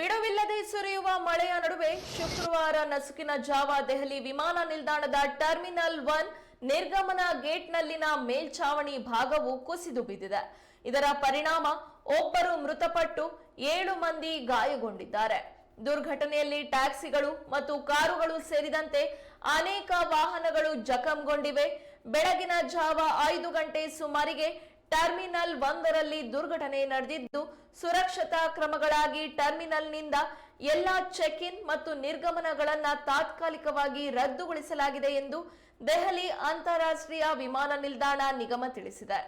ಬಿಡುವಿಲ್ಲದೆ ಸುರಿಯುವ ಮಳೆಯ ನಡುವೆ ಶುಕ್ರವಾರ ನಸುಕಿನ ಜಾವ ದೆಹಲಿ ವಿಮಾನ ನಿಲ್ದಾಣದ ಟರ್ಮಿನಲ್ ಒನ್ ನಿರ್ಗಮನ ಗೇಟ್ನಲ್ಲಿನ ಮೇಲ್ಛಾವಣಿ ಭಾಗವು ಕುಸಿದು ಬಿದ್ದಿದೆ. ಇದರ ಪರಿಣಾಮ ಒಬ್ಬರು ಮೃತಪಟ್ಟು ಏಳು ಮಂದಿ ಗಾಯಗೊಂಡಿದ್ದಾರೆ. ದುರ್ಘಟನೆಯಲ್ಲಿ ಟ್ಯಾಕ್ಸಿಗಳು ಮತ್ತು ಕಾರುಗಳು ಸೇರಿದಂತೆ ಅನೇಕ ವಾಹನಗಳು ಜಖಂಗೊಂಡಿವೆ. ಬೆಳಗಿನ ಜಾವ ಐದು ಗಂಟೆ ಸುಮಾರಿಗೆ ಟರ್ಮಿನಲ್ ಒಂದರಲ್ಲಿ ದುರ್ಘಟನೆ ನಡೆದಿದ್ದು, ಸುರಕ್ಷತಾ ಕ್ರಮಗಳಾಗಿ ಟರ್ಮಿನಲ್ನಿಂದ ಎಲ್ಲಾ ಚೆಕ್ ಇನ್ ಮತ್ತು ನಿರ್ಗಮನಗಳನ್ನ ತಾತ್ಕಾಲಿಕವಾಗಿ ರದ್ದುಗೊಳಿಸಲಾಗಿದೆ ಎಂದು ದೆಹಲಿ ಅಂತಾರಾಷ್ಟ್ರೀಯ ವಿಮಾನ ನಿಲ್ದಾಣ ನಿಗಮ ತಿಳಿಸಿದೆ.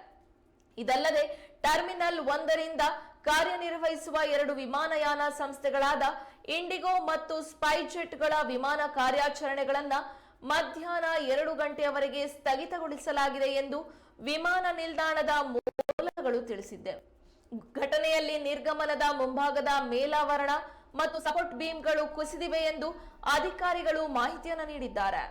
ಇದಲ್ಲದೆ, ಟರ್ಮಿನಲ್ ಒಂದರಿಂದ ಕಾರ್ಯನಿರ್ವಹಿಸುವ ಎರಡು ವಿಮಾನಯಾನ ಸಂಸ್ಥೆಗಳಾದ ಇಂಡಿಗೋ ಮತ್ತು ಸ್ಪೈಜೆಟ್ಗಳ ವಿಮಾನ ಕಾರ್ಯಾಚರಣೆಗಳನ್ನ ಮಧ್ಯಾಹ್ನ ಎರಡು ಗಂಟೆಯವರೆಗೆ ಸ್ಥಗಿತಗೊಳಿಸಲಾಗಿದೆ ಎಂದು ವಿಮಾನ ನಿಲ್ದಾಣದ ಮೂಲಗಳು ತಿಳಿಸಿದ್ದೆ. ಘಟನೆಯಲ್ಲಿ ನಿರ್ಗಮನದ ಮುಂಭಾಗದ ಮೇಲಾವರಣ ಮತ್ತು ಸಪೋರ್ಟ್ ಬೀಮ್ಗಳು ಕುಸಿದಿವೆ ಎಂದು ಅಧಿಕಾರಿಗಳು ಮಾಹಿತಿಯನ್ನು ನೀಡಿದ್ದಾರೆ.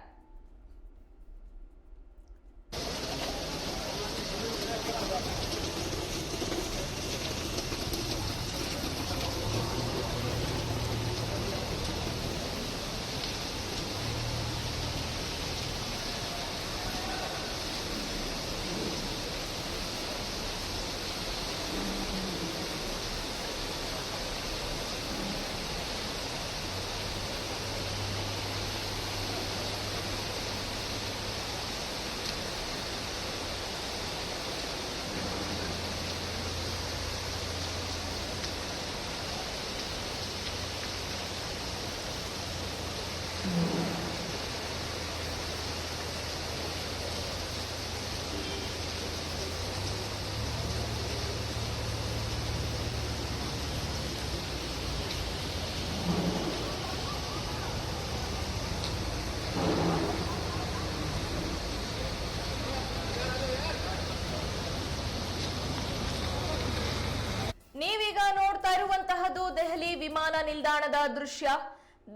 ನೋಡ್ತಾ ಇರುವಂತಹದ್ದು ದೆಹಲಿ ವಿಮಾನ ನಿಲ್ದಾಣದ ದೃಶ್ಯ.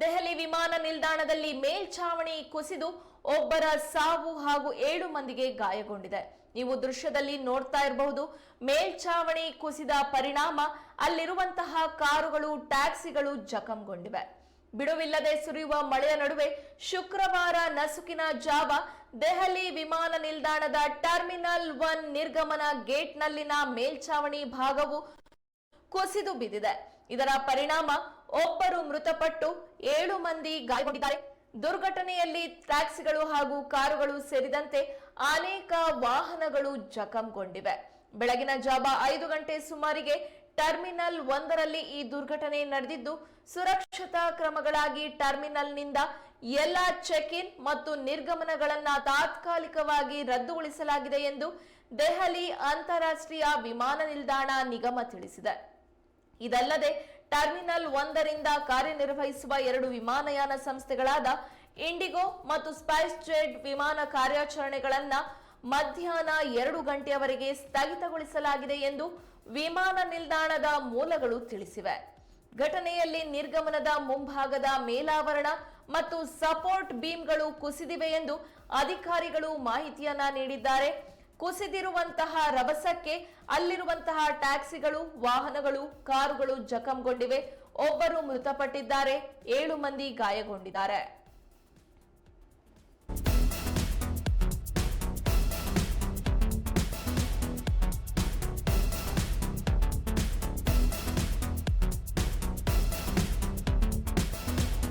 ದೆಹಲಿ ವಿಮಾನ ನಿಲ್ದಾಣದಲ್ಲಿ ಮೇಲ್ಛಾವಣಿ ಕುಸಿದು ಒಬ್ಬರ ಸಾವು ಹಾಗೂ ಏಳು ಮಂದಿಗೆ ಗಾಯಗೊಂಡಿದೆ. ನೀವು ದೃಶ್ಯದಲ್ಲಿ ನೋಡ್ತಾ ಇರಬಹುದು, ಮೇಲ್ಛಾವಣಿ ಕುಸಿದ ಪರಿಣಾಮ ಅಲ್ಲಿರುವಂತಹ ಕಾರುಗಳು, ಟ್ಯಾಕ್ಸಿಗಳು ಜಖಂಗೊಂಡಿವೆ. ಬಿಡುವಿಲ್ಲದೆ ಸುರಿಯುವ ಮಳೆಯ ನಡುವೆ ಶುಕ್ರವಾರ ನಸುಕಿನ ಜಾವ ದೆಹಲಿ ವಿಮಾನ ನಿಲ್ದಾಣದ ಟರ್ಮಿನಲ್ ಒನ್ ನಿರ್ಗಮನ ಗೇಟ್ನಲ್ಲಿನ ಮೇಲ್ಛಾವಣಿ ಭಾಗವು ಕುಸಿದು ಬಿದ್ದಿದೆ. ಇದರ ಪರಿಣಾಮ ಒಬ್ಬರು ಮೃತಪಟ್ಟು ಏಳು ಮಂದಿ ಗಾಯಗೊಂಡಿದ್ದಾರೆ. ದುರ್ಘಟನೆಯಲ್ಲಿ ಟ್ಯಾಕ್ಸಿಗಳು ಹಾಗೂ ಕಾರುಗಳು ಸೇರಿದಂತೆ ಅನೇಕ ವಾಹನಗಳು ಜಖಂಗೊಂಡಿವೆ. ಬೆಳಗಿನ ಜಾವ ಐದು ಗಂಟೆ ಸುಮಾರಿಗೆ ಟರ್ಮಿನಲ್ ಒಂದರಲ್ಲಿ ಈ ದುರ್ಘಟನೆ ನಡೆದಿದ್ದು, ಸುರಕ್ಷತಾ ಕ್ರಮಗಳಾಗಿ ಟರ್ಮಿನಲ್ನಿಂದ ಎಲ್ಲ ಚೆಕ್ ಇನ್ ಮತ್ತು ನಿರ್ಗಮನಗಳನ್ನ ತಾತ್ಕಾಲಿಕವಾಗಿ ರದ್ದುಗೊಳಿಸಲಾಗಿದೆ ಎಂದು ದೆಹಲಿ ಅಂತಾರಾಷ್ಟ್ರೀಯ ವಿಮಾನ ನಿಲ್ದಾಣ ನಿಗಮ ತಿಳಿಸಿದೆ. ಇದಲ್ಲದೆ ಟರ್ಮಿನಲ್ ಒಂದರಿಂದ ಕಾರ್ಯನಿರ್ವಹಿಸುವ ಎರಡು ವಿಮಾನಯಾನ ಸಂಸ್ಥೆಗಳಾದ ಇಂಡಿಗೋ ಮತ್ತು ಸ್ಪೈಸ್ ಜೆಟ್ ವಿಮಾನ ಕಾರ್ಯಾಚರಣೆಗಳನ್ನ ಮಧ್ಯಾಹ್ನ ಎರಡು ಗಂಟೆಯವರೆಗೆ ಸ್ಥಗಿತಗೊಳಿಸಲಾಗಿದೆ ಎಂದು ವಿಮಾನ ನಿಲ್ದಾಣದ ಮೂಲಗಳು ತಿಳಿಸಿವೆ. ಘಟನೆಯಲ್ಲಿ ನಿರ್ಗಮನದ ಮುಂಭಾಗದ ಮೇಲಾವರಣ ಮತ್ತು ಸಪೋರ್ಟ್ ಬೀಮ್ಗಳು ಕುಸಿದಿವೆ ಎಂದು ಅಧಿಕಾರಿಗಳು ಮಾಹಿತಿಯನ್ನ ನೀಡಿದ್ದಾರೆ. ಕುಸಿದಿರುವಂತಹ ರಭಸಕ್ಕೆ ಅಲ್ಲಿರುವಂತಹ ಟ್ಯಾಕ್ಸಿಗಳು ವಾಹನಗಳು ಕಾರುಗಳು ಜಖಂಗೊಂಡಿವೆ. ಒಬ್ಬರು ಮೃತಪಟ್ಟಿದ್ದಾರೆ. ಏಳು ಮಂದಿ ಗಾಯಗೊಂಡಿದ್ದಾರೆ.